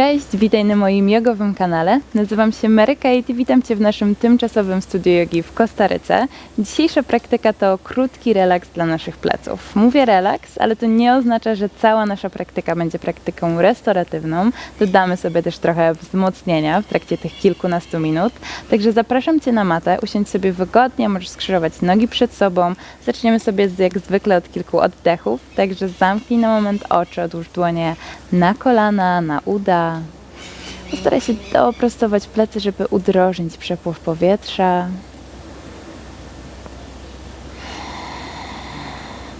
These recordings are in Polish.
Cześć, witaj na moim jogowym kanale. Nazywam się Mary Kate i witam Cię w naszym tymczasowym studiu jogi w Kostaryce. Dzisiejsza praktyka to krótki relaks dla naszych pleców. Mówię relaks, ale to nie oznacza, że cała nasza praktyka będzie praktyką restauratywną. Dodamy sobie też trochę wzmocnienia w trakcie tych kilkunastu minut. Także zapraszam Cię na matę, usiądź sobie wygodnie, możesz skrzyżować nogi przed sobą. Zaczniemy sobie z, jak zwykle od kilku oddechów, także zamknij na moment oczy, odłóż dłonie na kolana, na uda. Postaraj się doprostować plecy, żeby udrożnić przepływ powietrza.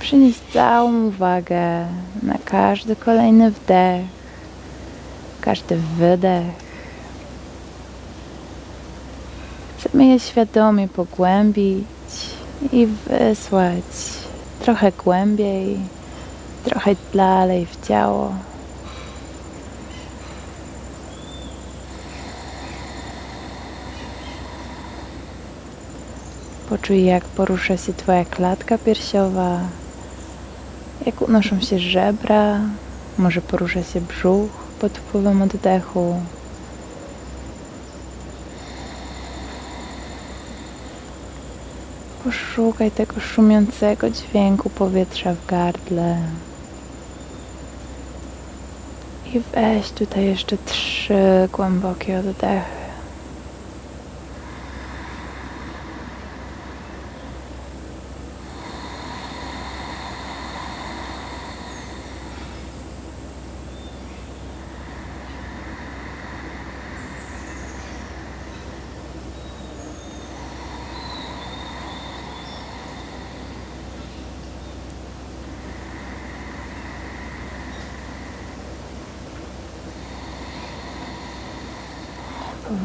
Przynieś całą uwagę na każdy kolejny wdech, każdy wydech. Chcemy je świadomie pogłębić i wysłać trochę głębiej, trochę dalej w ciało. Poczuj, jak porusza się Twoja klatka piersiowa, jak unoszą się żebra, może porusza się brzuch pod wpływem oddechu. Poszukaj tego szumiącego dźwięku powietrza w gardle. I weź tutaj jeszcze trzy głębokie oddechy.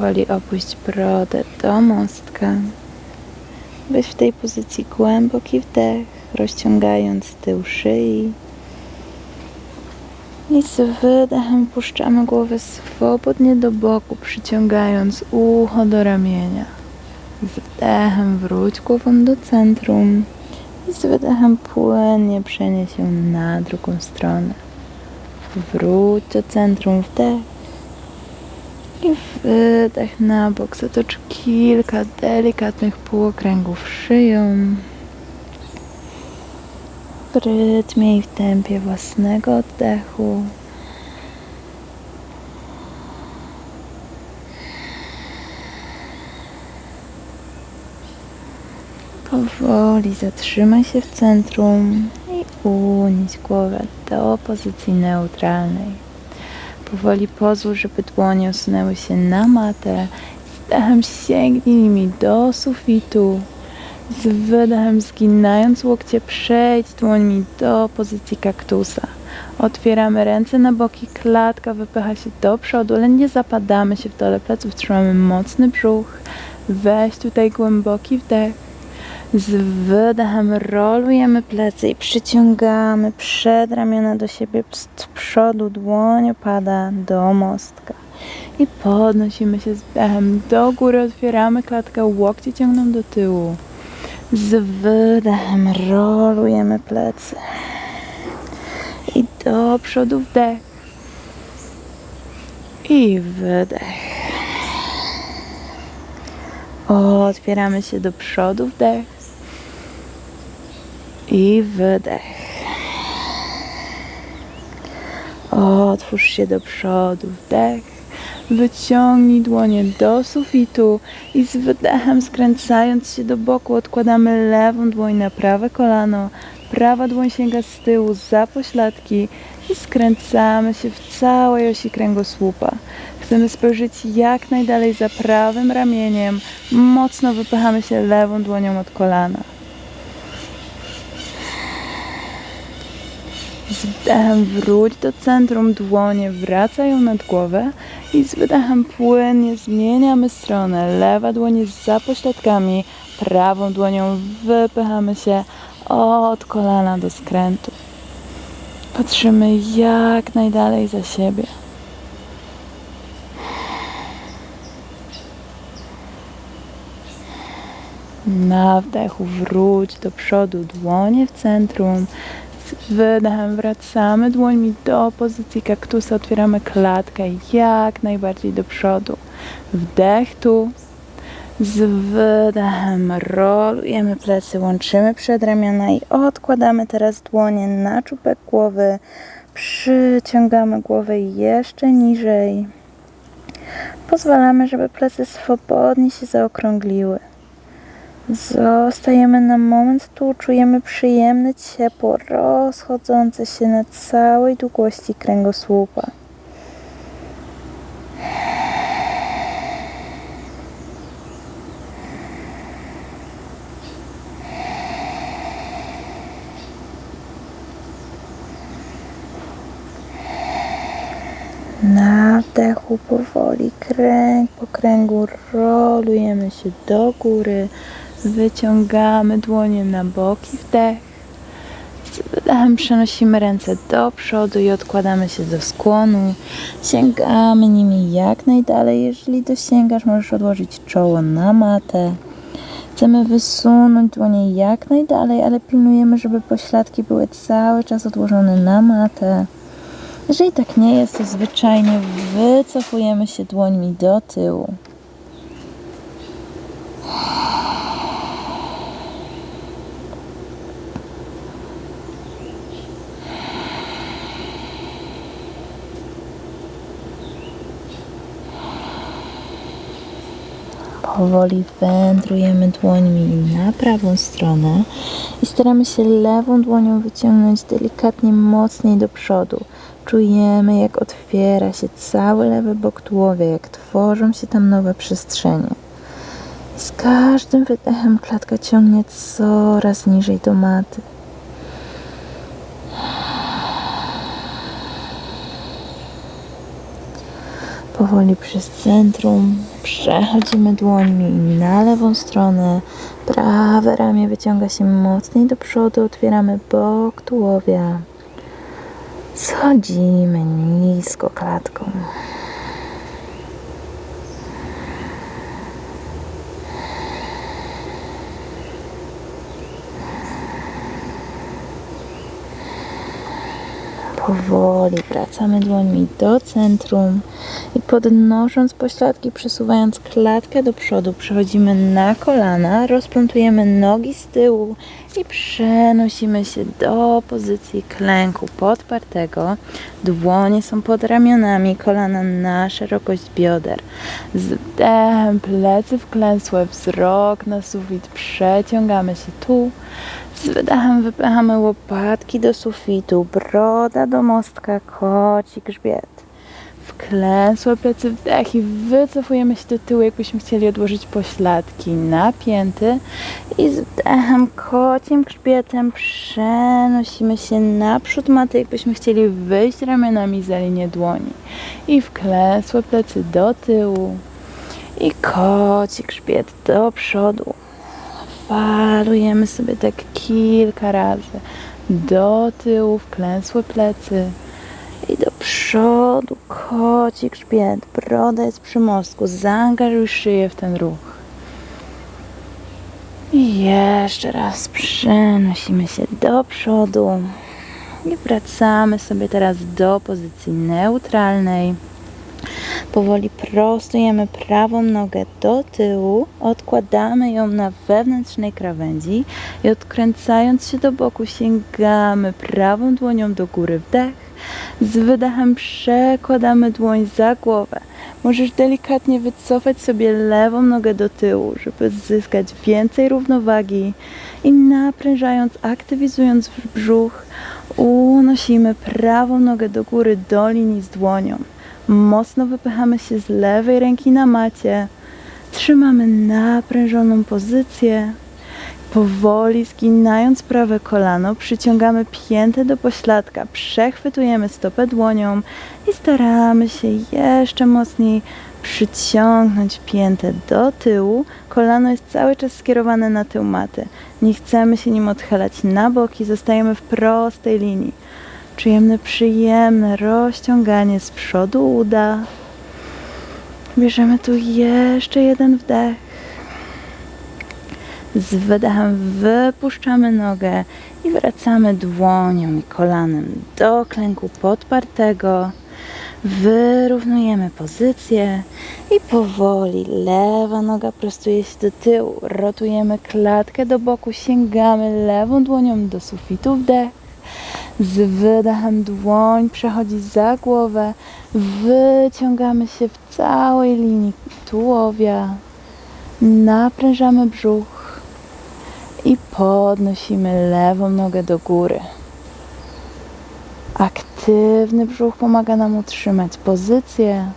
Powoli opuść brodę do mostka. Weź w tej pozycji głęboki wdech, rozciągając tył szyi. I z wydechem puszczamy głowę swobodnie do boku, przyciągając ucho do ramienia. Z wdechem wróć głową do centrum i z wydechem płynnie przenieś się na drugą stronę. Wróć do centrum, wdech. I wydech na bok. Zatocz kilka delikatnych półokręgów szyją. W rytmie i w tempie własnego oddechu. Powoli zatrzymaj się w centrum i unieś głowę do pozycji neutralnej. Powoli pozwól, żeby dłonie osunęły się na matę. Wdechem sięgnij nimi do sufitu. Z wydechem zginając łokcie przejdź dłońmi do pozycji kaktusa. Otwieramy ręce na boki, klatka wypycha się do przodu, ale nie zapadamy się w dole pleców, trzymamy mocny brzuch. Weź tutaj głęboki wdech. Z wydechem rolujemy plecy i przyciągamy przed ramiona do siebie z przodu, dłoń opada do mostka. I podnosimy się z wdechem do góry, otwieramy klatkę, łokcie ciągną do tyłu. Z wydechem rolujemy plecy. I do przodu wdech. I wydech. Otwieramy się do przodu, wdech. I wydech. Otwórz się do przodu, wdech. Wyciągnij dłonie do sufitu i z wydechem skręcając się do boku odkładamy lewą dłoń na prawe kolano. Prawa dłoń sięga z tyłu za pośladki i skręcamy się w całej osi kręgosłupa. Chcemy spojrzeć jak najdalej za prawym ramieniem. Mocno wypychamy się lewą dłonią od kolana. Z wdechem wróć do centrum, dłonie wracają nad głowę i z wydechem płynnie zmieniamy stronę. Lewa dłoń za pośladkami, prawą dłonią wypychamy się od kolana do skrętu. Patrzymy jak najdalej za siebie. Na wdechu wróć do przodu, dłonie w centrum. Wydechem wracamy dłońmi do pozycji kaktusa, otwieramy klatkę jak najbardziej do przodu. Wdech tu. Z wydechem rolujemy plecy, łączymy przedramiona i odkładamy teraz dłonie na czubek głowy. Przyciągamy głowę jeszcze niżej. Pozwalamy, żeby plecy swobodnie się zaokrągliły. Zostajemy na moment tu, czujemy przyjemne ciepło rozchodzące się na całej długości kręgosłupa. Na wdechu powoli kręg po kręgu rolujemy się do góry, wyciągamy dłonie na boki, wdech. Z wydechem przenosimy ręce do przodu i odkładamy się do skłonu. Sięgamy nimi jak najdalej. Jeżeli dosięgasz, możesz odłożyć czoło na matę. Chcemy wysunąć dłonie jak najdalej, ale pilnujemy, żeby pośladki były cały czas odłożone na matę. Jeżeli tak nie jest, to zwyczajnie wycofujemy się dłońmi do tyłu. Powoli wędrujemy dłońmi na prawą stronę i staramy się lewą dłonią wyciągnąć delikatnie mocniej do przodu. Czujemy, jak otwiera się cały lewy bok tułowia, jak tworzą się tam nowe przestrzenie. Z każdym wydechem klatka ciągnie coraz niżej do maty. Powoli przez centrum przechodzimy dłońmi na lewą stronę. Prawe ramię wyciąga się mocniej do przodu, otwieramy bok tułowia. Schodzimy nisko klatką. Powoli wracamy dłońmi do centrum i podnosząc pośladki, przesuwając klatkę do przodu, przechodzimy na kolana, rozplątujemy nogi z tyłu i przenosimy się do pozycji klęku podpartego. Dłonie są pod ramionami, kolana na szerokość bioder. Z wdechem plecy wklęsłe, wzrok na sufit, przeciągamy się tu. Z wydechem wypychamy łopatki do sufitu, broda do mostka, koci grzbiet. Wklęsłe plecy wdech i wycofujemy się do tyłu, jakbyśmy chcieli odłożyć pośladki na pięty. I z wdechem kocim grzbietem przenosimy się naprzód maty, jakbyśmy chcieli wyjść ramionami za linię dłoni. I wklęsłe plecy do tyłu. I koci grzbiet do przodu. Falujemy sobie tak kilka razy. Do tyłu, wklęsłe plecy. I do przodu, koci grzbiet, broda jest przy mostku. Zaangażuj szyję w ten ruch. I jeszcze raz przenosimy się do przodu. I wracamy sobie teraz do pozycji neutralnej. Powoli prostujemy prawą nogę do tyłu, odkładamy ją na wewnętrznej krawędzi i odkręcając się do boku sięgamy prawą dłonią do góry wdech. Z wydechem przekładamy dłoń za głowę. Możesz delikatnie wycofać sobie lewą nogę do tyłu, żeby zyskać więcej równowagi i naprężając, aktywizując brzuch, unosimy prawą nogę do góry do linii z dłonią. Mocno wypychamy się z lewej ręki na macie. Trzymamy naprężoną pozycję. Powoli zginając prawe kolano, przyciągamy piętę do pośladka, przechwytujemy stopę dłonią i staramy się jeszcze mocniej przyciągnąć piętę do tyłu. Kolano jest cały czas skierowane na tył maty. Nie chcemy się nim odchylać na boki, zostajemy w prostej linii. Czujemy przyjemne rozciąganie z przodu uda. Bierzemy tu jeszcze jeden wdech. Z wydechem wypuszczamy nogę i wracamy dłonią i kolanem do klęku podpartego. Wyrównujemy pozycję i powoli lewa noga prostuje się do tyłu. Rotujemy klatkę do boku, sięgamy lewą dłonią do sufitu wdech. Z wydechem dłoń przechodzi za głowę. Wyciągamy się w całej linii tułowia. Naprężamy brzuch i podnosimy lewą nogę do góry. Aktywny brzuch pomaga nam utrzymać pozycję.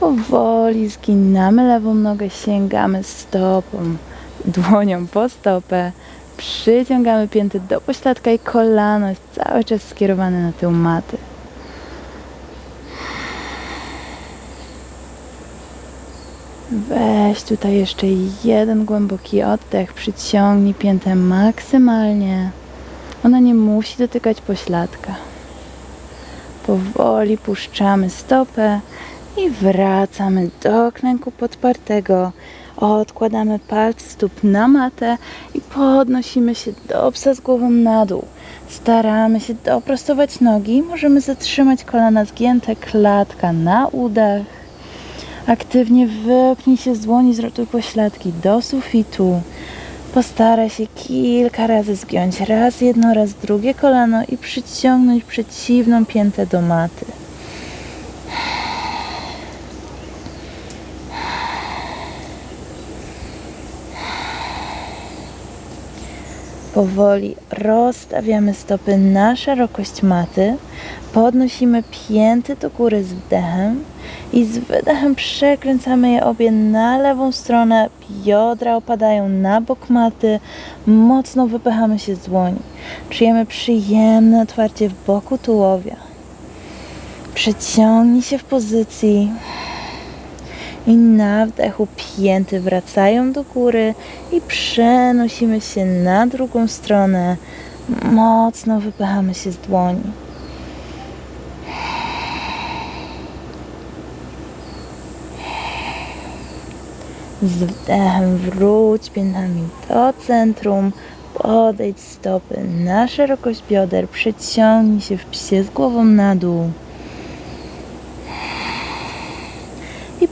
Powoli zginamy lewą nogę, sięgamy stopą, dłonią po stopę. Przyciągamy pięty do pośladka i kolano jest cały czas skierowane na tył maty. Weź tutaj jeszcze jeden głęboki oddech, przyciągnij piętę maksymalnie. Ona nie musi dotykać pośladka. Powoli puszczamy stopę i wracamy do klęku podpartego. Odkładamy palce stóp na matę i podnosimy się do psa z głową na dół. Staramy się doprostować nogi. Możemy zatrzymać kolana zgięte, klatka na udach. Aktywnie wypnij się z dłoni, zrotuj pośladki do sufitu. Postaraj się kilka razy zgiąć raz jedno, raz drugie kolano i przyciągnąć przeciwną piętę do maty. Powoli rozstawiamy stopy na szerokość maty, podnosimy pięty do góry z wdechem i z wydechem przekręcamy je obie na lewą stronę, biodra opadają na bok maty, mocno wypychamy się z dłoni. Czujemy przyjemne otwarcie w boku tułowia. Przeciągnij się w pozycji i na wdechu pięty wracają do góry i przenosimy się na drugą stronę. Mocno wypychamy się z dłoni. Z wdechem wróć piętami do centrum, podejdź stopy na szerokość bioder, przeciągnij się w psie z głową na dół.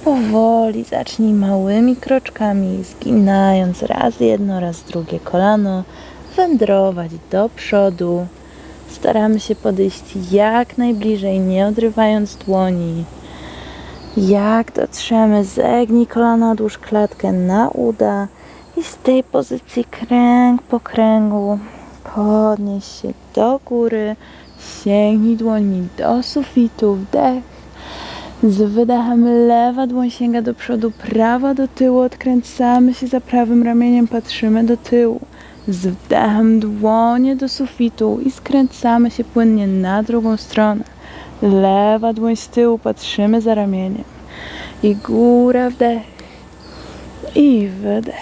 Powoli zacznij małymi kroczkami, zginając raz jedno, raz drugie kolano, wędrować do przodu. Staramy się podejść jak najbliżej, nie odrywając dłoni. Jak dotrzemy, zegnij kolana, odłóż klatkę na uda i z tej pozycji kręg po kręgu podnieś się do góry, sięgnij dłońmi do sufitu, wdech. Z wydechem lewa dłoń sięga do przodu, prawa do tyłu, odkręcamy się za prawym ramieniem, patrzymy do tyłu. Z wdechem dłonie do sufitu i skręcamy się płynnie na drugą stronę. Lewa dłoń z tyłu, patrzymy za ramieniem. I góra wdech. I wydech.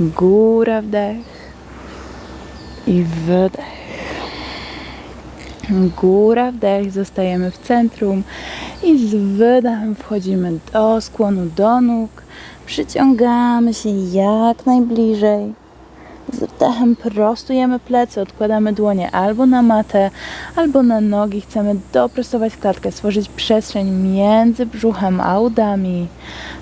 Góra wdech. I wydech. Góra wdech, zostajemy w centrum i z wydechem wchodzimy do skłonu do nóg. Przyciągamy się jak najbliżej. Z wdechem prostujemy plecy, odkładamy dłonie albo na matę, albo na nogi. Chcemy doprostować klatkę, stworzyć przestrzeń między brzuchem a udami.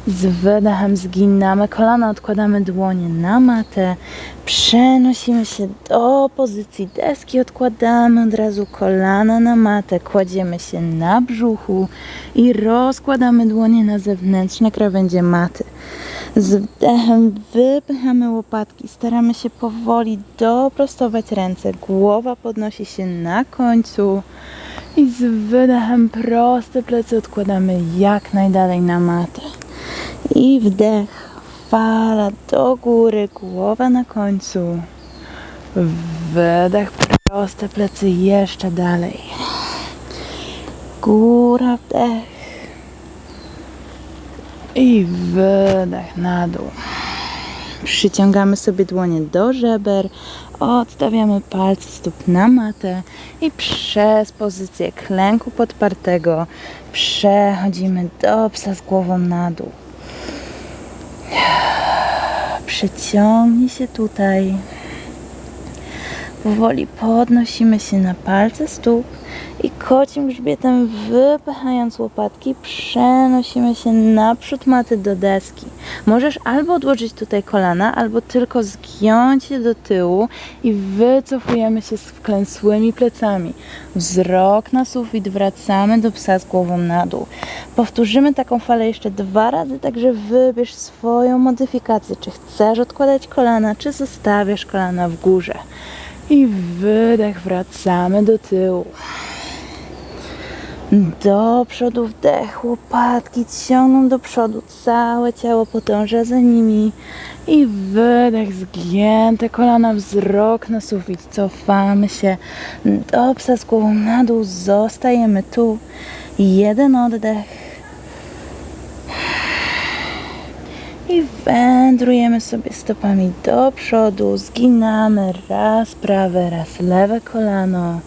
Z wydechem zginamy kolana, odkładamy dłonie na matę. Przenosimy się do pozycji deski, odkładamy od razu kolana na matę, kładziemy się na brzuchu i rozkładamy dłonie na zewnętrzne krawędzie maty. Z wdechem wypychamy łopatki, staramy się powoli doprostować ręce. Głowa podnosi się na końcu i z wydechem proste plecy odkładamy jak najdalej na matę. I wdech, fala do góry, głowa na końcu. Wydech, proste plecy jeszcze dalej. Góra, wdech. I wydech na dół. Przyciągamy sobie dłonie do żeber, odstawiamy palce stóp na matę i przez pozycję klęku podpartego przechodzimy do psa z głową na dół. Przeciągnij się tutaj. Powoli podnosimy się na palce stóp i kocim grzbietem wypychając łopatki przenosimy się naprzód maty do deski. Możesz albo odłożyć tutaj kolana, albo tylko zgiąć je do tyłu i wycofujemy się z wklęsłymi plecami. Wzrok na sufit, wracamy do psa z głową na dół. Powtórzymy taką falę jeszcze dwa razy, także wybierz swoją modyfikację. Czy chcesz odkładać kolana, czy zostawiasz kolana w górze. I wydech, wracamy do tyłu. Do przodu wdech, łopatki ciągną do przodu, całe ciało podąża za nimi. I wydech, zgięte kolana, wzrok na sufit, cofamy się do psa z głową na dół, zostajemy tu. Jeden oddech. I wędrujemy sobie stopami do przodu, zginamy raz prawe, raz lewe kolano.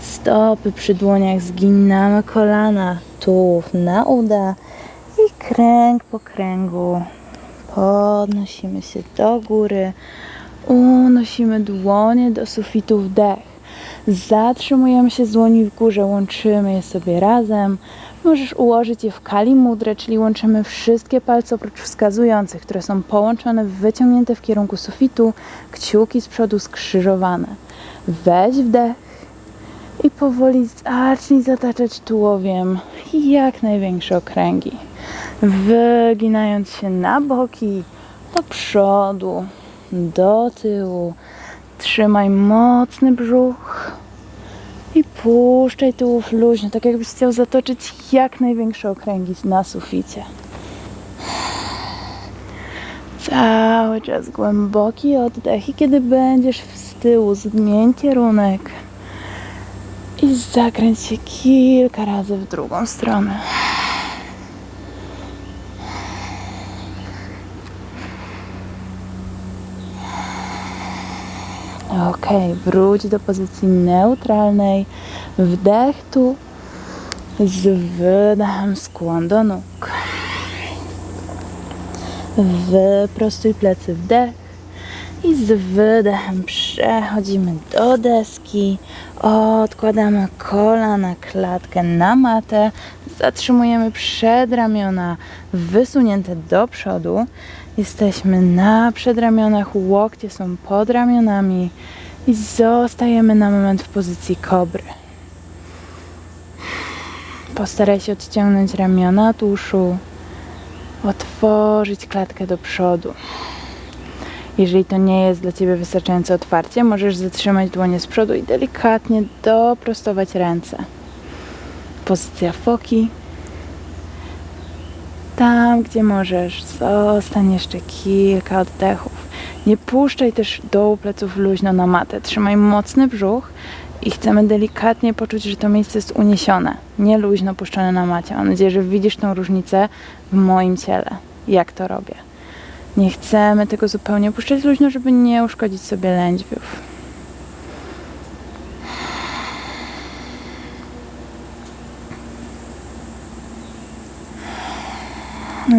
Stopy przy dłoniach, zginamy kolana, tułów na uda i kręg po kręgu. Podnosimy się do góry, unosimy dłonie do sufitu wdech. Zatrzymujemy się z dłoni w górze, łączymy je sobie razem. Możesz ułożyć je w kali mudrę, czyli łączymy wszystkie palce oprócz wskazujących, które są połączone, wyciągnięte w kierunku sufitu, kciuki z przodu skrzyżowane. Weź wdech i powoli zacznij zataczać tułowiem jak największe okręgi. Wyginając się na boki, do przodu, do tyłu. Trzymaj mocny brzuch i puszczaj tułów luźno, tak jakbyś chciał zatoczyć jak największe okręgi na suficie. Cały czas głęboki oddech i kiedy będziesz z tyłu, zmień kierunek i zakręć się kilka razy w drugą stronę. Ok, wróć do pozycji neutralnej. Wdech tu. Z wydechem skłon do nóg. Wyprostuj plecy wdech. I z wydechem przechodzimy do deski. Odkładamy kolana, klatkę na matę. Zatrzymujemy przedramiona wysunięte do przodu. Jesteśmy na przedramionach, łokcie są pod ramionami i zostajemy na moment w pozycji kobry. Postaraj się odciągnąć ramiona od uszu, otworzyć klatkę do przodu. Jeżeli to nie jest dla Ciebie wystarczające otwarcie, możesz zatrzymać dłonie z przodu i delikatnie doprostować ręce. Pozycja foki. Tam, gdzie możesz, zostań jeszcze kilka oddechów. Nie puszczaj też dołu pleców luźno na matę. Trzymaj mocny brzuch i chcemy delikatnie poczuć, że to miejsce jest uniesione, nie luźno puszczone na macie. Mam nadzieję, że widzisz tą różnicę w moim ciele, jak to robię. Nie chcemy tego zupełnie puszczać luźno, żeby nie uszkodzić sobie lędźwiów.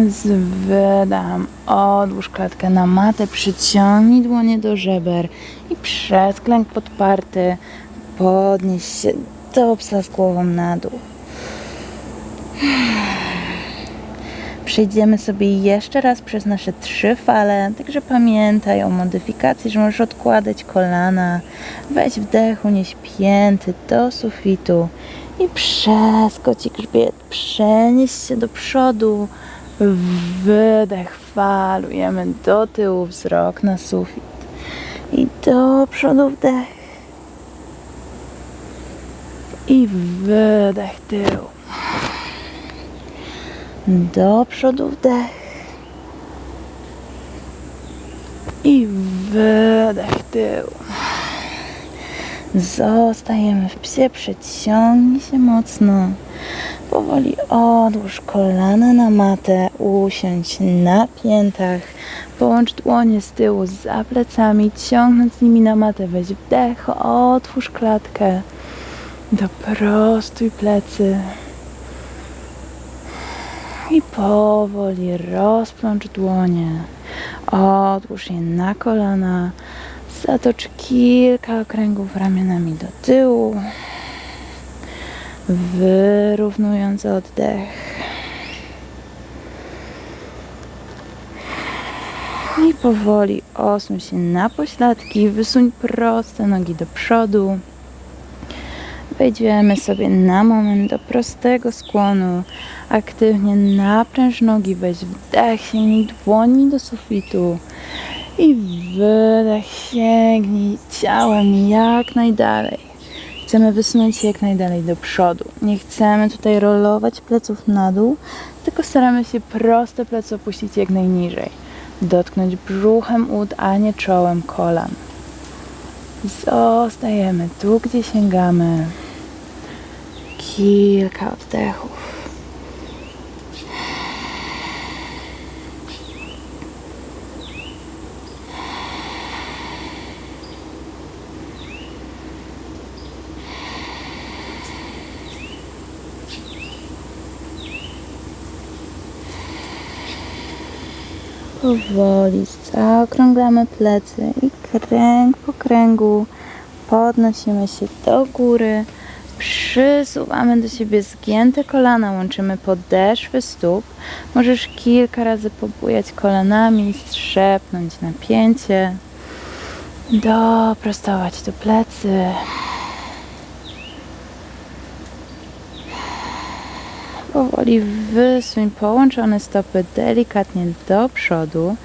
Z wydam. Odłóż klatkę na matę, przyciągnij dłonie do żeber i przez klęk podparty podnieś się do psa z głową na dół. Przejdziemy sobie jeszcze raz przez nasze trzy fale, także pamiętaj o modyfikacji, że możesz odkładać kolana, weź wdech, unieś pięty do sufitu i przeskocz grzbiet, przenieś się do przodu, wydech, falujemy do tyłu, wzrok na sufit. I do przodu wdech. I wydech tył do przodu wdech i wydech tył. Zostajemy w psie, przeciągnij się mocno. Powoli odłóż kolana na matę, usiądź na piętach. Połącz dłonie z tyłu za plecami, ciągnąc nimi na matę. Weź wdech, otwórz klatkę. Doprostuj plecy. I powoli rozplącz dłonie. Odłóż je na kolana. Zatocz kilka okręgów ramionami do tyłu. Wyrównując oddech. I powoli osuń się na pośladki, wysuń proste nogi do przodu. Wejdziemy sobie na moment do prostego skłonu. Aktywnie napręż nogi, weź wdech, sięgnij dłoni do sufitu. I wydech, sięgnij ciałem jak najdalej. Chcemy wysunąć się jak najdalej do przodu. Nie chcemy tutaj rolować pleców na dół, tylko staramy się proste plecy opuścić jak najniżej. Dotknąć brzuchem ud, a nie czołem kolan. Zostajemy tu, gdzie sięgamy. Kilka oddechów. Powoli zaokrąglamy plecy i kręg po kręgu podnosimy się do góry. Przysuwamy do siebie zgięte kolana, łączymy podeszwy stóp. Możesz kilka razy pobujać kolanami, strzepnąć napięcie. Doprostować do plecy. Powoli wysuń połączone stopy delikatnie do przodu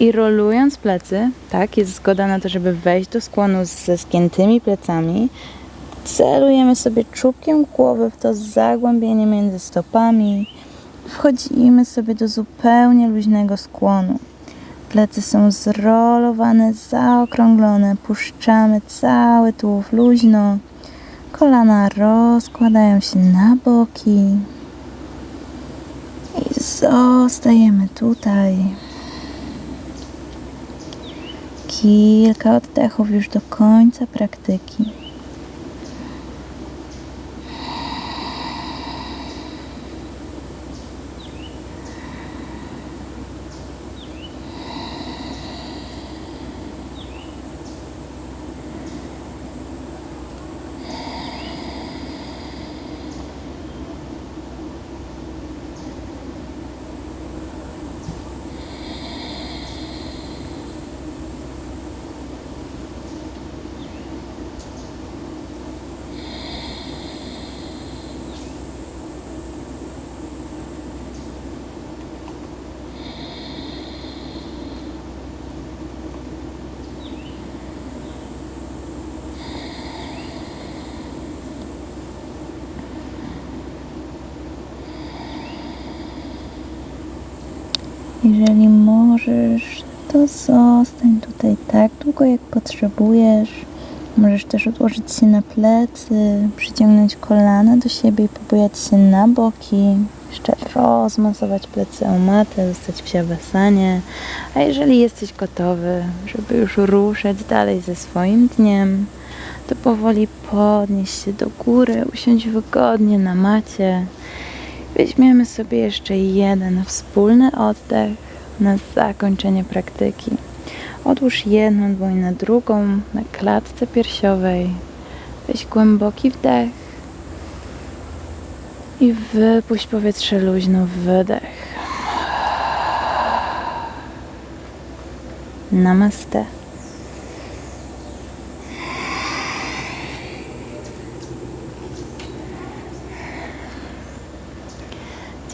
i rolując plecy, tak, jest zgoda na to, żeby wejść do skłonu ze zgiętymi plecami. Celujemy sobie czubkiem głowy w to zagłębienie między stopami. Wchodzimy sobie do zupełnie luźnego skłonu. Plecy są zrolowane, zaokrąglone, puszczamy cały tułów luźno. Kolana rozkładają się na boki. I zostajemy tutaj. Kilka oddechów już do końca praktyki. Jeżeli możesz, to zostań tutaj tak długo, jak potrzebujesz. Możesz też odłożyć się na plecy, przyciągnąć kolana do siebie i pobujać się na boki. Jeszcze rozmasować plecy o matę, zostać w siawasanie. A jeżeli jesteś gotowy, żeby już ruszać dalej ze swoim dniem, to powoli podnieś się do góry, usiądź wygodnie na macie. Weźmiemy sobie jeszcze jeden wspólny oddech na zakończenie praktyki. Odłóż jedną dłoń na drugą na klatce piersiowej. Weź głęboki wdech i wypuść powietrze luźno, wydech. Namaste.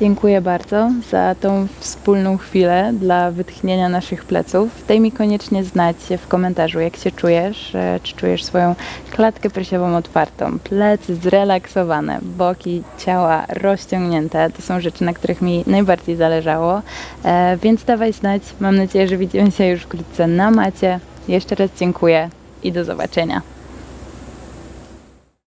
Dziękuję bardzo za tą wspólną chwilę dla wytchnienia naszych pleców. Daj mi koniecznie znać w komentarzu, jak się czujesz, e, czy czujesz swoją klatkę piersiową otwartą, plecy zrelaksowane, boki ciała rozciągnięte. To są rzeczy, na których mi najbardziej zależało, E, więc dawaj znać. Mam nadzieję, że widzimy się już wkrótce na macie. Jeszcze raz dziękuję i do zobaczenia.